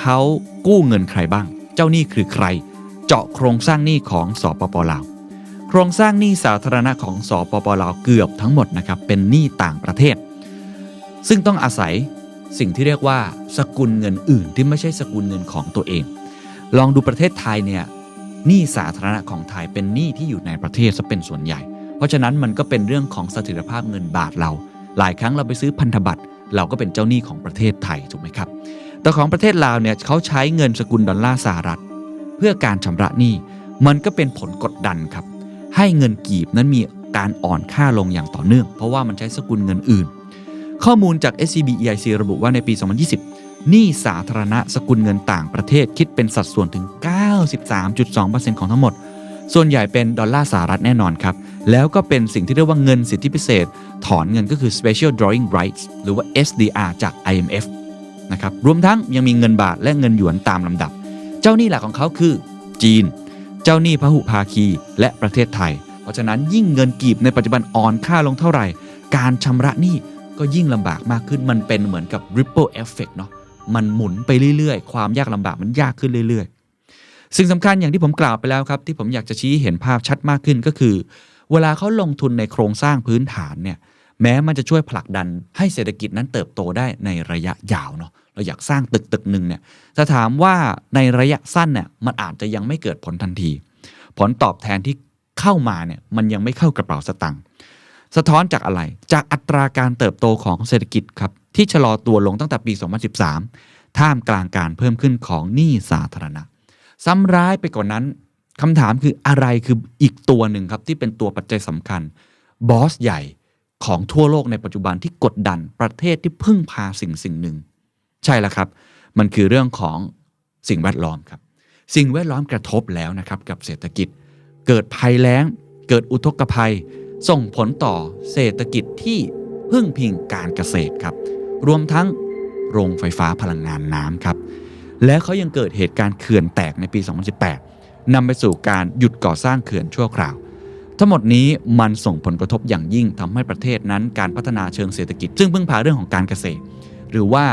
เขากู้เงินใครบ้าง เจ้าหนี้คือใคร เจาะโครงสร้างหนี้ของสปปลาว โครงสร้างหนี้สาธารณะของสปปลาวเกือบทั้งหมดนะครับเป็นหนี้ต่างประเทศ ซึ่งต้องอาศัยสิ่งที่เรียกว่าสกุลเงินอื่นที่ไม่ใช่สกุลเงินของตัวเอง ลองดูประเทศไทยเนี่ยหนี้สาธารณะของไทยเป็นหนี้ที่อยู่ในประเทศซะเป็นส่วนใหญ่ เพราะฉะนั้นมันก็เป็นเรื่องของเสถียรภาพเงินบาทเรา หลายครั้งเราไปซื้อพันธบัตรเราก็เป็นเจ้าหนี้ของประเทศไทยถูกไหมครับ แต่ของประเทศลาวเนี่ยเขาใช้เงินสกุลดอลลาร์สหรัฐ เพื่อการชำระหนี้มันก็เป็นผลกดดันครับ ให้เงินกีบนั้นมีการอ่อนค่าลงอย่างต่อเนื่อง เพราะว่ามันใช้สกุลเงินอื่น ข้อมูลจาก SCB EIC ระบุว่าในปี 2020 หนี้สาธารณะสกุลเงินต่างประเทศคิดเป็นสัดส่วนถึง 93.2%ของทั้งหมด ส่วนใหญ่เป็นดอลลาร์สหรัฐแน่นอนครับ แล้วก็เป็นสิ่งที่เรียกว่าเงินสิทธิพิเศษ ถอนเงินก็คือ Special Drawing Rights หรือว่า SDR จาก IMF นะครับรวมทั้งยังมีเงินบาทและเงินหยวนตามลำดับ เจ้าหนี้หลักของเขาคือ จีน เจ้าหนี้พหุภาคีและประเทศไทย เพราะฉะนั้นยิ่งเงินกีบในปัจจุบันอ่อนค่าลงเท่าไหร่ การชำระหนี้ก็ยิ่งลำบากมากขึ้นมันเป็นเหมือนกับ ripple effect เนาะมันหมุนไปเรื่อยๆ ความยากลำบากมันยากขึ้นเรื่อยๆ สิ่งสำคัญอย่างที่ผมกล่าวไปแล้วครับที่ผมอยากจะชี้เห็นภาพชัดมากขึ้นก็คือ เวลาเขาลงทุนในโครงสร้างพื้นฐานเนี่ยแม้มันจะช่วยผลักดันให้เศรษฐกิจนั้นเติบโตได้ในระยะยาวเนาะ เราอยากสร้างตึกตึกหนึ่งเนี่ยถ้าถามว่าในระยะสั้นเนี่ยมันอาจจะยังไม่เกิดผลทันที ผลตอบแทนที่เข้ามาเนี่ยมันยังไม่เข้ากระเป๋าสตังค์สะท้อนจากอะไร จากอัตราการเติบโตของเศรษฐกิจครับที่ชะลอตัวลงตั้งแต่ปี 2013 ท่ามกลางการเพิ่มขึ้นของหนี้สาธารณะ ซ้ำร้ายไปกว่านนั้นคำถามคืออะไรคืออีกตัวหนึ่งครับที่เป็นตัวปัจจัยสำคัญบอสใหญ่ของทั่วโลกในปัจจุบันที่กดดันประเทศที่พึ่งพาสิ่งสิ่งหนึ่ง ใช่แล้วครับ มันคือเรื่องของสิ่งแวดล้อมครับ สิ่งแวดล้อมกระทบแล้วนะครับกับเศรษฐกิจ เกิดภัยแล้ง เกิดอุทกภัย ส่งผลต่อเศรษฐกิจที่พึ่งพิงการเกษตรครับ รวมทั้งโรงไฟฟ้าพลังงานน้ำครับ และเขายังเกิดเหตุการณ์เขื่อนแตกในปี 2018 นำไปสู่การหยุดก่อสร้างเขื่อนชั่วคราว ทั้งหมดนี้มันส่งผลกระทบอย่างยิ่งทำให้ประเทศนั้นการพัฒนาเชิงเศรษฐกิจ ซึ่งพึ่งพาเรื่องของการเกษตร หรือว่า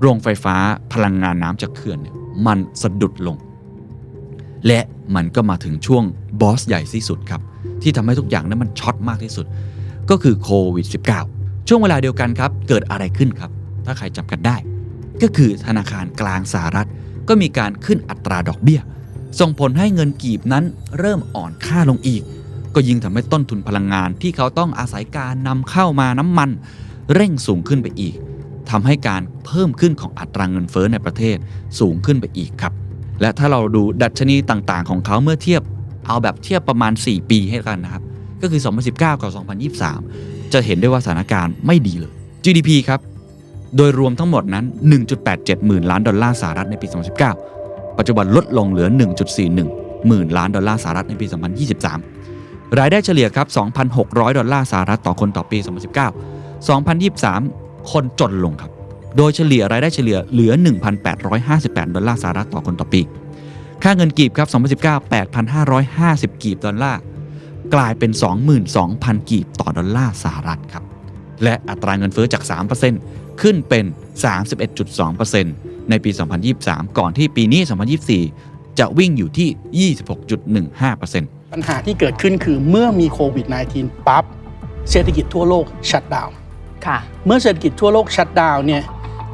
โรงไฟฟ้าพลังงานน้ำจากเขื่อนเนี่ยมันสะดุดลง และมันก็มาถึงช่วงบอสใหญ่ที่สุดครับ ที่ทำให้ทุกอย่างนั้นมันช็อตมากที่สุด ก็คือโควิด -19 ช่วงเวลาเดียวกันครับ เกิดอะไรขึ้นครับ ถ้าใครจำกันได้ ก็คือธนาคารกลางสหรัฐ ก็มีการขึ้นอัตราดอกเบี้ย ส่งผลให้เงินกีบนั้นเริ่มอ่อนค่าลงอีก ก็ยิ่งทำให้ต้นทุนพลังงานที่เขาต้องอาศัยการนำเข้ามาน้ำมัน เร่งสูงขึ้นไปอีก ทำให้การเพิ่มขึ้นของอัตราเงินเฟ้อในประเทศสูงขึ้นไปอีกครับ และถ้าเราดูดัชนีต่างๆ ของเขาเมื่อเทียบเอาแบบเทียบประมาณ 4 ปีให้กันนะครับ ก็คือ 2019 กับ 2023 จะเห็นได้ว่าสถานการณ์ไม่ดีเลย GDP ครับ โดยรวมทั้งหมดนั้น 1.87 หมื่นล้านดอลลาร์สหรัฐในปี 2019 ปัจจุบันลดลงเหลือ 1.41 หมื่นล้านดอลลาร์สหรัฐในปี 2023 รายได้เฉลี่ยครับ 2,600 ดอลลาร์สหรัฐต่อคนต่อปี 2019 2023 คนจนลงครับ โดยเฉลี่ยรายได้เฉลี่ยเหลือ 1,858 ดอลลาร์สหรัฐต่อคนต่อปี ค่าเงินกีบครับ 2019 8,550 กีบดอลลาร์ กลายเป็น 22,000 กีบต่อดอลลาร์สหรัฐครับ และอัตราเงินเฟ้อจาก 3%ขึ้นเป็น 31.2%ในปี 2023 ก่อนที่ปีนี้ 2024 จะวิ่งอยู่ที่ 26.15%ปัญหาที่เกิดขึ้นคือเมื่อมีโควิด -19 ปั๊บ เศรษฐกิจทั่วโลกชัดดาวน์ เมื่อเศรษฐกิจทั่วโลกชัดดาวน์เนี่ย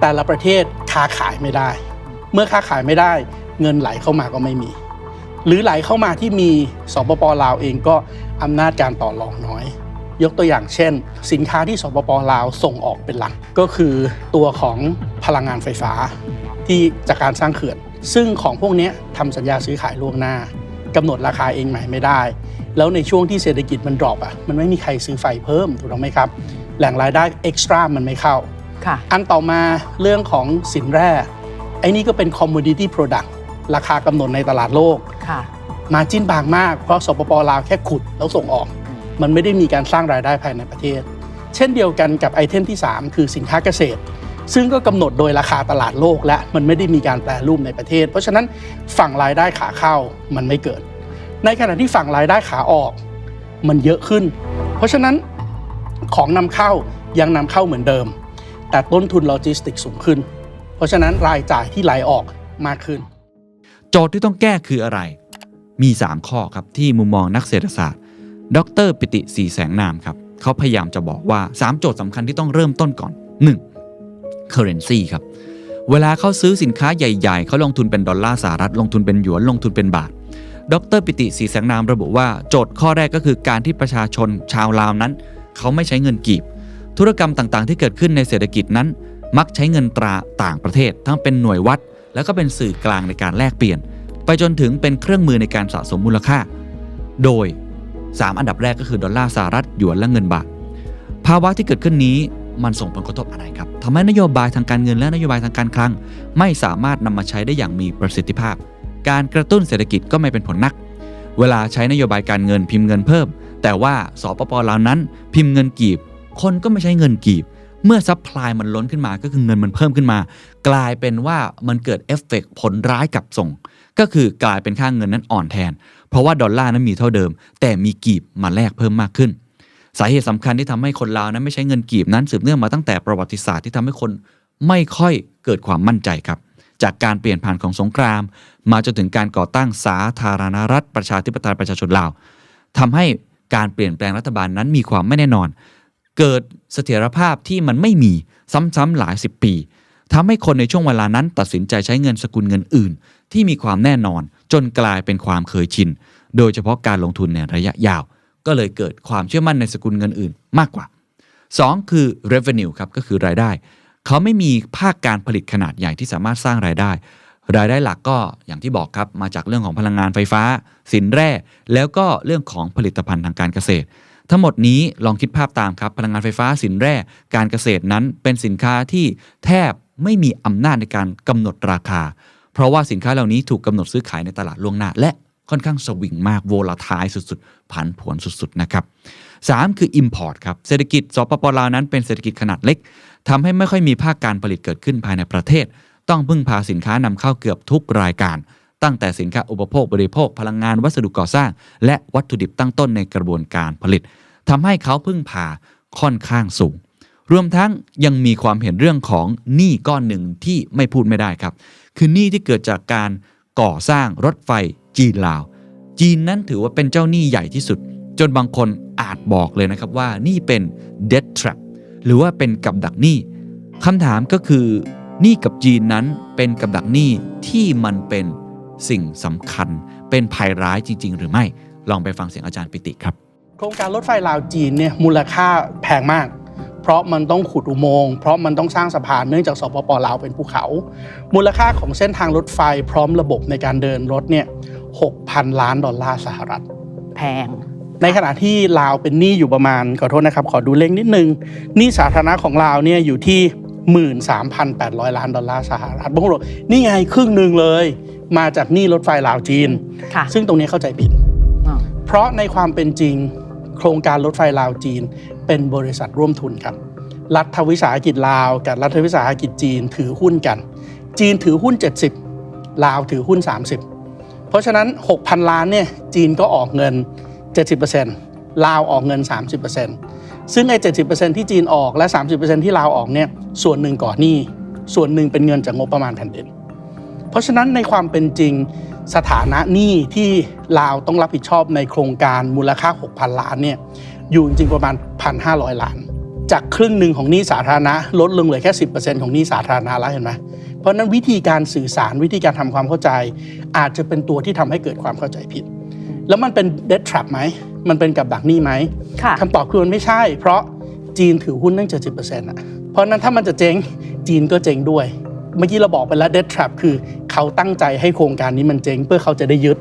แต่ละประเทศค้าขายไม่ได้ เมื่อค้าขายไม่ได้ เงินไหลเข้ามาก็ไม่มี หรือไหลเข้ามาที่มีสปปลาวเองก็อำนาจการต่อรองน้อย ยกตัวอย่างเช่น สินค้าที่สปปลาวส่งออกเป็นหลัก ก็คือตัวของพลังงานไฟฟ้าที่จากการสร้างเขื่อน ซึ่งของพวกนี้ทำสัญญาซื้อขายล่วงหน้ากำหนดราคาเองใหม่ไม่ได้ แล้วในช่วงที่เศรษฐกิจมันดรอปอะมันไม่มีใครซื้อไฟเพิ่มถูกต้องไหมครับ แหล่งรายได้เอ็กซ์ตร้ามันไม่เข้าค่ะอันต่อมาเรื่องของสินแร่ไอ้นี่ก็เป็น commodity product ราคากำหนดในตลาดโลกค่ะมาจิ้นบางมาก เพราะสปปลาวแค่ขุดแล้วส่งออก มันไม่ได้มีการสร้างรายได้ภายในประเทศ เช่นเดียวกันกับไอเทมที่ 3 คือสินค้าเกษตร ซึ่งก็กำหนดโดยราคาตลาดโลกและมันไม่ได้มีการแปรรูปในประเทศ เพราะฉะนั้นฝั่งรายได้ขาเข้ามันไม่เกิด ในขณะที่ฝั่งรายได้ขาออก มันเยอะขึ้น เพราะฉะนั้นของนำเข้ายังนำเข้าเหมือนเดิม แต่ต้นทุนโลจิสติกส์สูงขึ้น เพราะฉะนั้นรายจ่ายที่ไหลออกมากขึ้น โจทย์ที่ต้องแก้คืออะไร มี 3 ข้อครับที่มุมมองนักเศรษฐศาสตร์ ดร ปิติสีแสงนามครับเขาพยายามจะบอกว่า 3 โจทย์สำคัญที่ต้องเริ่มต้นก่อน 1. currency ครับเวลาเขาซื้อสินค้าใหญ่ ๆ เขาลงทุนเป็นดอลลาร์สหรัฐ ลงทุนเป็นหยวน ลงทุนเป็นบาท ดรปิติสีแสงนามระบุว่าโจทย์ข้อแรกก็คือการที่ประชาชนชาวลาวนั้น เขาไม่ใช้เงินกีบ ธุรกรรมต่างๆ ที่เกิดขึ้นในเศรษฐกิจนั้น มักใช้เงินตราต่างประเทศ ทั้งเป็นหน่วยวัด แล้วก็เป็นสื่อกลางในการแลกเปลี่ยน ไปจนถึงเป็นเครื่องมือในการสะสมมูลค่า โดย 3 อันดับแรกก็คือดอลลาร์สหรัฐหยวนและเงินบาทภาวะที่เกิดขึ้นนี้มันส่งผลกระทบอะไรครับทำให้นโยบายทางการเงินและนโยบายทางการคลัง ไม่สามารถนำมาใช้ได้อย่างมีประสิทธิภาพ การกระตุ้นเศรษฐกิจก็ไม่เป็นผลนัก เวลาใช้นโยบายการเงินพิมพ์เงินเพิ่ม แต่ว่าสปปลาวนั้น พิมพ์เงินกีบ คนก็ไม่ใช้เงินกีบ เมื่อซัพพลายมันล้นขึ้นมาก็คือเงินมันเพิ่มขึ้นมา กลายเป็นว่ามันเกิดเอฟเฟกต์ผลร้ายกับส่ง ก็คือกลายเป็นค่าเงินนั้นอ่อนแทน เพราะว่าดอลลาร์นั้นมีเท่าเดิม แต่มีกีบมาแลกเพิ่มมากขึ้นสาเหตุสำคัญที่ทำให้คนลาวนั้นไม่ใช้เงินกีบนั้นสืบเนื่องมาตั้งแต่ประวัติศาสตร์ที่ทำให้คนไม่ค่อยเกิดความมั่นใจครับ จากการเปลี่ยนผ่านของสงคราม มาจนถึงการก่อตั้งสาธารณรัฐประชาธิปไตยประชาชนลาวทำให้การเปลี่ยนแปลงรัฐบาลนั้นมีความไม่แน่นอน เกิดเสถียรภาพที่มันไม่มีซ้ำๆหลายสิบปีทำให้คนในช่วงเวลานั้น ตัดสินใจใช้เงินสกุลเงินอื่น ที่มีความแน่นอนจนกลายเป็นความเคยชิน โดยเฉพาะการลงทุนในระยะยาว ก็เลยเกิดความเชื่อมั่นในสกุลเงินอื่นมากกว่า 2 คือ revenue ครับก็คือรายได้ เขาไม่มีภาคการผลิตขนาดใหญ่ที่สามารถสร้างรายได้ รายได้หลักก็อย่างที่บอกครับ มาจากเรื่องของพลังงานไฟฟ้า สินแร่ แล้วก็เรื่องของผลิตภัณฑ์ทางการเกษตร ทั้งหมดนี้ลองคิดภาพตามครับ พลังงานไฟฟ้าสินแร่ การเกษตรนั้นเป็นสินค้าที่แทบไม่มีอำนาจในการกำหนดราคา เพราะว่าสินค้าเหล่านี้ถูกกำหนดซื้อขายในตลาดล่วงหน้า และค่อนข้างสวิงมากโวลาทายสุดๆ ผันผวนสุดๆ นะครับ 3 คือ Import ครับ เศรษฐกิจสปปลาวนั้นเป็นเศรษฐกิจขนาดเล็ก ทำให้ไม่ค่อยมีภาคการผลิตเกิดขึ้นภายในประเทศ ต้องพึ่งพาสินค้านำเข้าเกือบทุกรายการ ตั้งแต่สินค้าอุปโภคบริโภค พลังงานวัสดุก่อสร้าง และวัตถุดิบตั้งต้นในกระบวนการผลิตทำให้เขาพึ่งพาค่อนข้างสูง รวมทั้งยังมีความเห็นเรื่องของหนี้ก้อนหนึ่งที่ไม่พูดไม่ได้ครับ คือหนี้ที่เกิดจากการก่อสร้างรถไฟจีนลาว จีนนั้นถือว่าเป็นเจ้าหนี้ใหญ่ที่สุด จนบางคนอาจบอกเลยนะครับว่านี่เป็น debt trap หรือว่าเป็นกับดักหนี้คำถามก็คือหนี้กับจีนนั้นเป็นกับดักหนี้ที่มันเป็นสิ่งสำคัญ เป็นภัยร้ายจริง ๆ หรือไม่ลองไปฟังเสียงอาจารย์ปิติครับ โครงการรถไฟลาวจีนเนี่ยมูลค่าแพงมาก เพราะมันต้องขุดอุโมงค์เพราะมันต้องสร้างสะพานเนื่องจากสปปลาวเป็นภูเขา มูลค่าของเส้นทางรถไฟพร้อมระบบในการเดินรถเนี่ย6,000 ล้านดอลลาร์สหรัฐ แพง ในขณะที่ลาวเป็นหนี้อยู่ประมาณขอโทษนะครับขอดูเลขนิดนึงหนี้สาธารณะของลาวเนี่ยอยู่ที่ 13,800 ล้านดอลลาร์สหรัฐบางคนบอกนี่ไงครึ่งหนึ่งเลย มาจากหนี้รถไฟลาวจีนค่ะซึ่งตรงนี้เข้าใจผิดอ๋อเพราะในความเป็นจริงโครงการรถไฟลาวจีน เป็นบริษัทร่วมทุนครับ รัฐวิสาหกิจลาวกับรัฐวิสาหกิจจีนถือหุ้นกัน จีนถือหุ้น 70 ลาวถือหุ้น 30 เพราะฉะนั้น 6,000 ล้านเนี่ยจีนก็ออกเงิน 70%ลาวออกเงิน 30%ซึ่งไอ้70%ที่จีนออกและ 30%ที่ลาวออกเนี่ยส่วนหนึ่งก่อนหนี้ส่วนหนึ่งเป็นเงินจากงบประมาณแผ่นดิน เพราะฉะนั้นในความเป็นจริงสถานะหนี้ที่ลาวต้องรับผิดชอบในโครงการมูลค่า 6,000 ล้านเนี่ยอยู่จริงประมาณ 1,500 ล้าน จากครึ่งหนึ่งของหนี้สาธารณะลดลงเหลือแค่ 10%ของหนี้สาธารณะแล้วเห็นไหมเพราะฉะนั้นวิธีการสื่อสารวิธีการทำความเข้าใจ อาจจะเป็นตัวที่ทำให้เกิดความเข้าใจผิด แล้วมันเป็น debt trap ไหม มันเป็นกับดักหนี้ไหมค่ะคำตอบคือมันไม่ใช่ เพราะจีนถือหุ้นตั้ง70%อะ เพราะฉะนั้นถ้ามันจะเจ๊งจีนก็เจ๊งด้วย เมื่อกี้เราบอกไปแล้ว debt trap คือเขาตั้งใจให้โครงการนี้มันเจ๊งเพื่อเขาจะได้ยึด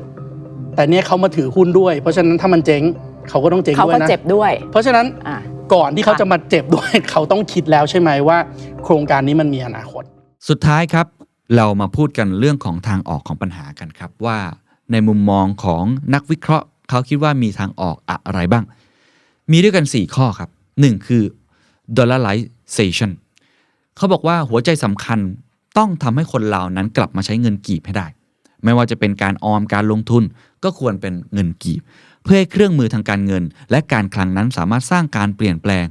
แต่เนี่ยเขามาถือหุ้นด้วย เพราะฉะนั้นถ้ามันเจ๊งเขาก็ต้องเจ๊งเขาด้วยก็นะเจ็บด้วย เพราะฉะนั้นอะก่อนที่เขาค่ะจะมาเจ็บด้วยเขาต้องคิดแล้วใช่ไหมว่า โครงการนี้มันมีอนาคต สุดท้ายครับ เรามาพูดกันเรื่องของทางออกของปัญหากันครับว่า ในมุมมองของนักวิเคราะห์ เขาคิดว่ามีทางออกอะไรบ้าง มีด้วยกัน 4 ข้อครับ 1 คือ dollarization เขาบอกว่าหัวใจสำคัญต้องทำให้คนเหล่านั้นกลับมาใช้เงินกีบให้ได้ ไม่ว่าจะเป็นการออมการลงทุนก็ควรเป็นเงินกีบ เพื่อให้เครื่องมือทางการเงิน และการคลังนั้นสามารถสร้างการเปลี่ยนแปลง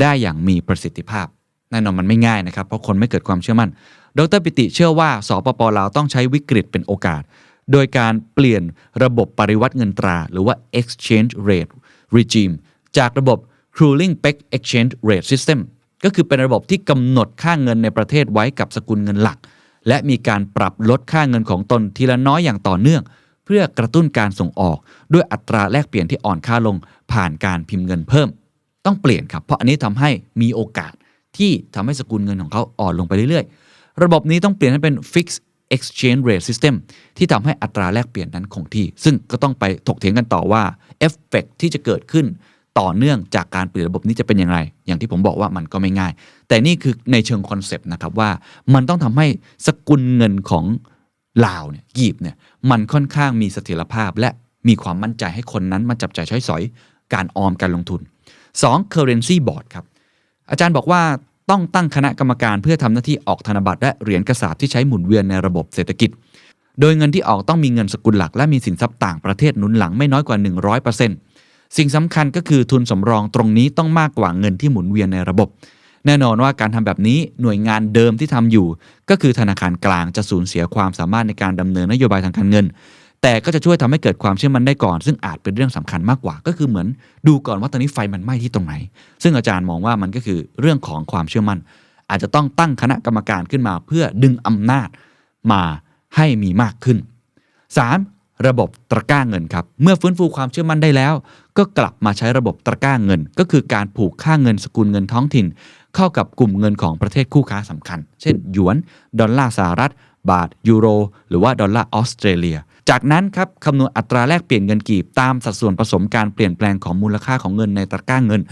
ได้อย่างมีประสิทธิภาพแน่นอนมันไม่ง่ายนะครับ เพราะคนไม่เกิดความเชื่อมั่น ดรปิติเชื่อว่าสปปลาวต้องใช้วิกฤตเป็นโอกาส โดยการเปลี่ยนระบบปริวัติเงินตรา หรือว่า exchange rate regime จากระบบ cooling peg exchange rate system ก็คือเป็นระบบที่กำหนดค่าเงินในประเทศไว้กับสกุลเงินหลัก และมีการปรับลดค่าเงินของตนทีละน้อยอย่างต่อเนื่อง เพื่อกระตุ้นการส่งออก ด้วยอัตราแลกเปลี่ยนที่อ่อนค่าลงผ่านการพิมพ์เงินเพิ่ม ต้องเปลี่ยนครับ เพราะอันนี้ทำให้มีโอกาสที่ทำให้สกุลเงินของเขาอ่อนลงไปเรื่อยๆ ระบบนี้ต้องเปลี่ยนให้เป็น fixed exchange rate system ที่ทำให้อัตราแลกเปลี่ยนนั้นคงที่ ซึ่งก็ต้องไปถกเถียงกันต่อว่าเอฟเฟกที่จะเกิดขึ้นต่อเนื่องจากการเปลี่ยนระบบนี้จะเป็นอย่างไร อย่างที่ผมบอกว่ามันก็ไม่ง่าย แต่นี่คือในเชิงคอนเซปต์นะครับว่ามันต้องทำให้สกุลเงินของลาวเนี่ยกีบเนี่ยมันค่อนข้างมีเสถียรภาพ และมีความมั่นใจให้คนนั้นมาจับจ่ายใช้สอยการออมการลงทุน 2. currency board ครับอาจารย์บอกว่า ต้องตั้งคณะกรรมการเพื่อทำหน้าที่ออกธนบัตรและเหรียญกระสาบที่ใช้หมุนเวียนในระบบเศรษฐกิจ โดยเงินที่ออกต้องมีเงินสกุลหลักและมีสินทรัพย์ต่างประเทศหนุนหลังไม่น้อยกว่า 100%สิ่งสำคัญก็คือทุนสำรองตรงนี้ต้องมากกว่าเงินที่หมุนเวียนในระบบ แน่นอนว่าการทำแบบนี้หน่วยงานเดิมที่ทำอยู่ ก็คือธนาคารกลางจะสูญเสียความสามารถในการดำเนินนโยบายทางการเงิน แต่ก็จะช่วยทำให้เกิดความเชื่อมั่นได้ก่อน ซึ่งอาจเป็นเรื่องสำคัญมากกว่า ก็คือเหมือนดูก่อนว่าตอนนี้ไฟมันไหม้ที่ตรงไหน ซึ่งอาจารย์มองว่ามันก็คือเรื่องของความเชื่อมั่น อาจจะต้องตั้งคณะกรรมการขึ้นมา เพื่อดึงอำนาจมาให้มีมากขึ้น 3. ระบบตะกร้าเงินครับ เมื่อฟื้นฟูความเชื่อมั่นได้แล้ว ก็กลับมาใช้ระบบตะกร้าเงิน ก็คือการผูกค่าเงินสกุลเงินท้องถิ่น เข้ากับกลุ่มเงินของประเทศคู่ค้าสำคัญ เช่นหยวน ดอลลาร์สหรัฐ บาท ยูโร หรือว่าดอลลาร์ออสเตรเลีย จากนั้นครับคำนวณอัตราแลกเปลี่ยนเงินกีบตามสัดส่วนผสมการเปลี่ยนแปลงของมูลค่าของเงินในตะกร้าเงิน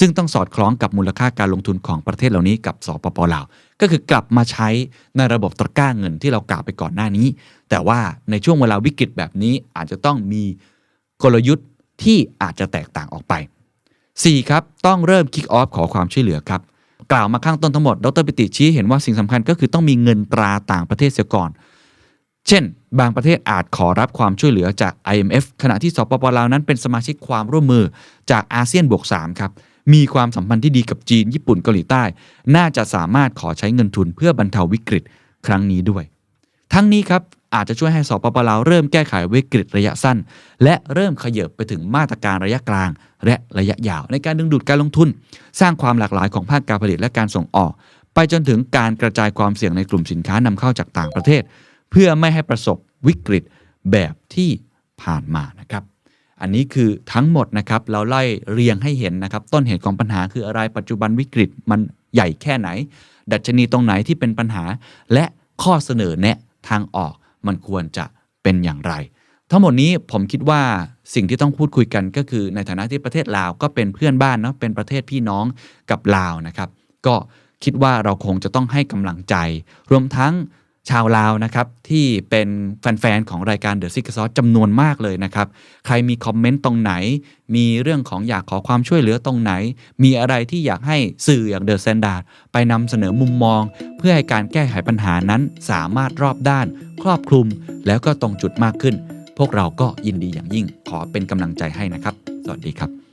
ซึ่งต้องสอดคล้องกับมูลค่าการลงทุนของประเทศเหล่านี้กับสปปลาว ก็คือกลับมาใช้ในระบบตะกร้าเงินที่เรากล่าวไปก่อนหน้านี้ แต่ว่าในช่วงเวลาวิกฤตแบบนี้อาจจะต้องมีกลยุทธ์ที่อาจจะแตกต่างออกไป 4. ครับต้องเริ่มคิกออฟขอความช่วยเหลือครับกล่าวมาข้างต้นทั้งหมด ดรปิติชี้เห็นว่าสิ่งสำคัญก็คือต้องมีเงินตราต่างประเทศเสียก่อน เช่น บางประเทศอาจขอรับความช่วยเหลือจาก IMF ขณะที่สปปลาวนั้นเป็นสมาชิกความร่วมมือจากอาเซียนบวก3ครับมีความสัมพันธ์ที่ดีกับจีนญี่ปุ่นเกาหลีใต้ น่าจะสามารถขอใช้เงินทุนเพื่อบรรเทาวิกฤตครั้งนี้ด้วย ทั้งนี้ครับอาจจะช่วยให้สปปลาวเริ่มแก้ไขวิกฤตระยะสั้น และเริ่มขยับไปถึงมาตรการระยะกลาง และระยะยาว ในการดึงดูดการลงทุน สร้างความหลากหลายของภาคการผลิตและการส่งออก ไปจนถึงการกระจายความเสี่ยงในกลุ่มสินค้านำเข้าจากต่างประเทศ เพื่อไม่ให้ประสบวิกฤตแบบที่ผ่านมานะครับ อันนี้คือทั้งหมดนะครับ เราไล่เรียงให้เห็นนะครับ ต้นเหตุของปัญหาคืออะไรปัจจุบันวิกฤตมันใหญ่แค่ไหน ดัชนีตรงไหนที่เป็นปัญหา และข้อเสนอแนะทางออกมันควรจะเป็นอย่างไร ทั้งหมดนี้ผมคิดว่าสิ่งที่ต้องพูดคุยกันก็คือในฐานะที่ประเทศลาวก็เป็นเพื่อนบ้านเนาะเป็นประเทศพี่น้องกับลาวนะครับ ก็คิดว่าเราคงจะต้องให้กำลังใจ รวมทั้ง ชาวลาวนะครับที่เป็นแฟนๆของรายการ The Secret Sauce จำนวนมากเลยนะครับ ใครมีคอมเมนต์ตรงไหน มีเรื่องของอยากขอความช่วยเหลือตรงไหน มีอะไรที่อยากให้สื่ออย่าง The Standard ไปนำเสนอมุมมอง เพื่อให้การแก้ไขปัญหานั้นสามารถรอบด้าน ครอบคลุม แล้วก็ตรงจุดมากขึ้น พวกเราก็ยินดีอย่างยิ่งขอเป็นกำลังใจให้นะครับ สวัสดีครับ